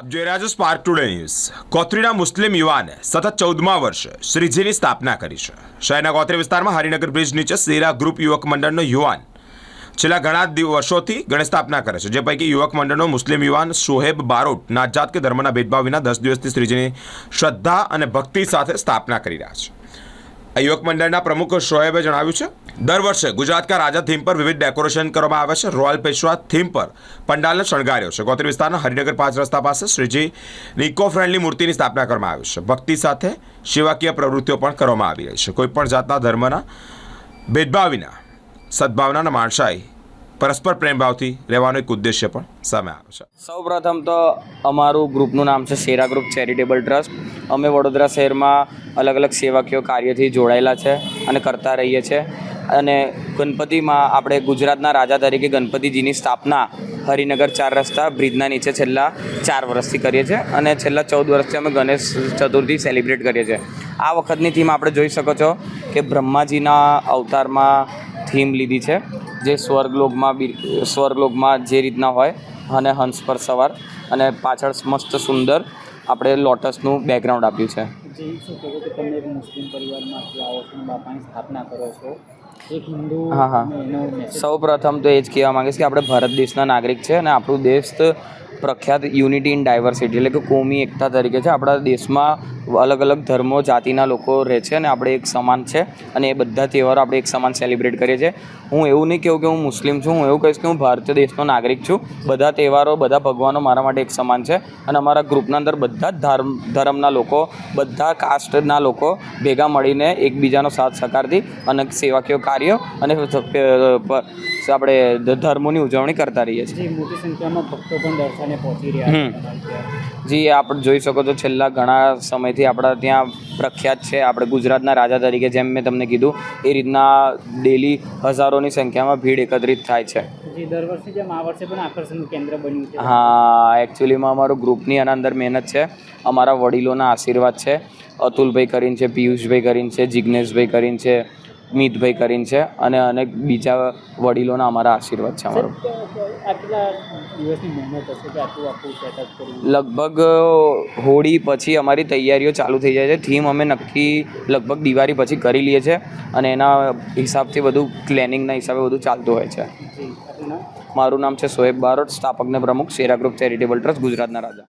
આપ જોઈ રહ્યા છો સ્પાર્ક ટુડે ન્યૂઝ કોથરીના મુસ્લિમ યુવાને સતત ચૌદમા વર્ષે શ્રીજીની સ્થાપના કરી છે. શહેરના કોથરી વિસ્તારમાં હરિનગર બ્રિજ નીચે સેરા ગ્રુપ યુવક મંડળનો યુવાન છેલ્લા ઘણા વર્ષોથી ગણેશ સ્થાપના કરે છે. જે પૈકી યુવક મંડળનો મુસ્લિમ યુવાન શોહેબ બારોટ નાતજાત કે ધર્મના ભેદભાવ વિના દસ દિવસથી શ્રીજીની શ્રદ્ધા અને ભક્તિ સાથે સ્થાપના કરી રહ્યા છે. આ યુવક મંડળના પ્રમુખ સોહેબે જણાવ્યું છે દર વર્ષે ગુજરાત કા રાજા થીમ પર વિવિધ ડેકોરેશન કરવામાં આવે છે. રોયલ પેશવા થીમ પર પંડાલને શણગાર્યો છે. ગોત્રી વિસ્તારના હરિનગર પાંચ રસ્તા પાસે શ્રીજીની ઇકો ફ્રેન્ડલી મૂર્તિની સ્થાપના કરવામાં આવી છે. ભક્તિ સાથે સેવાકીય પ્રવૃત્તિઓ પણ કરવામાં આવી રહી છે. કોઈપણ જાતના ધર્મના ભેદભાવ વિના સદભાવનાના માણસાઈ પરસ્પર પ્રેમભાવથી રહેવાનો એક ઉદ્દેશ્ય પણ સામે આવ્યો છે. સૌ પ્રથમ તો અમારું ગ્રુપનું નામ છે શેરા ગ્રુપ ચેરિટેબલ ટ્રસ્ટ. અમે વડોદરા શહેરમાં અલગ અલગ સેવાકીય કાર્યથી જોડાયેલા છે અને કરતા રહીએ છીએ. અને ગણપતિમાં આપણે ગુજરાતના રાજા તરીકે ગણપતિજીની સ્થાપના હરિનગર ચાર રસ્તા, બ્રિજના નીચે છેલ્લા ચાર વર્ષથી કરીએ છીએ અને છેલ્લા ચૌદ વર્ષથી અમે ગણેશ ચતુર્થી સેલિબ્રેટ કરીએ છીએ. આ વખતની થીમ આપણે જોઈ શકો છો કે બ્રહ્માજીના અવતારમાં થીમ લીધી છે, જે સ્વર્ગલોકમાં સ્વર્ગલોકમાં જે રીતના હોય અને હંસ પર સવાર અને પાછળ મસ્ત સુંદર આપણે લોટસનું બેકગ્રાઉન્ડ આપ્યું છે. તમે એક મુસ્લિમ પરિવારમાંથી સ્થાપના કરો છો? હા, હા. સૌ પ્રથમ તો એ જ કહેવા માંગીશ કે આપણે ભારત દેશના નાગરિક છે અને આપણું દેશ તો પ્રખ્યાત યુનિટી ઇન ડાયવર્સિટી એટલે કે કોમી એકતા તરીકે છે. આપણા દેશમાં અલગ અલગ ધર્મો, જાતિના લોકો રહે છે અને આપણે એક સમાન છે અને એ બધા તહેવારો આપણે એક સમાન સેલિબ્રેટ કરીએ છીએ. હું એવું નહીં કહું કે હું મુસ્લિમ છું, હું એવું કહીશ કે હું ભારતીય દેશનો નાગરિક છું. બધા તહેવારો, બધા ભગવાનો મારા માટે એક સમાન છે અને અમારા ગ્રુપના અંદર બધા ધર્મ, ધર્મના લોકો, બધા કાસ્ટના લોકો ભેગા મળીને એકબીજાનો સાથ સહકારથી અને સેવાકીય કાર્યો અને આપણે ધર્મોની ઉજવણી કરતા રહીએ છીએ. મોટી સંખ્યામાં ભક્તો પણ દર્શને પહોંચી રહ્યા છે. જી આપ જોઈ શકો છો છેલ્લા ઘણા સમયથી આપણા ત્યાં પ્રખ્યાત છે. આપણે ગુજરાતના રાજા તરીકે જેમ મેં તમને કીધું એ રીતના ડેલી હજારોની સંખ્યામાં ભીડ એકત્રિત થાય છે. જી દર વર્ષે જેમ આ વર્ષે પણ આકર્ષણનું કેન્દ્ર બન્યું છે. હા એકચ્યુઅલીમાં અમારું ગ્રુપની આના અંદર મહેનત છે. અમારા વડીલોના આશીર્વાદ છે. અતુલભાઈ કરીને છે પિયુષભાઈ કરીને છે જિજ્ઞેશભાઈ કરીને છે મિતભાઈ કરીને છે અને અનેક બીજા વડીલોના અમારા આશીર્વાદ છે અમારો. લગભગ હોળી પછી અમારી તૈયારીઓ ચાલુ થઈ જાય છે. થીમ અમે નક્કી લગભગ દિવાળી પછી કરી લઈએ છીએ અને એના હિસાબથી બધું પ્લેનિંગના હિસાબે બધું ચાલતું હોય છે. મારું નામ છે સોએબ બારોટ સ્થાપકને પ્રમુખ શેરા ગ્રુપ ચેરિટેબલ ટ્રસ્ટ ગુજરાતના રાજા.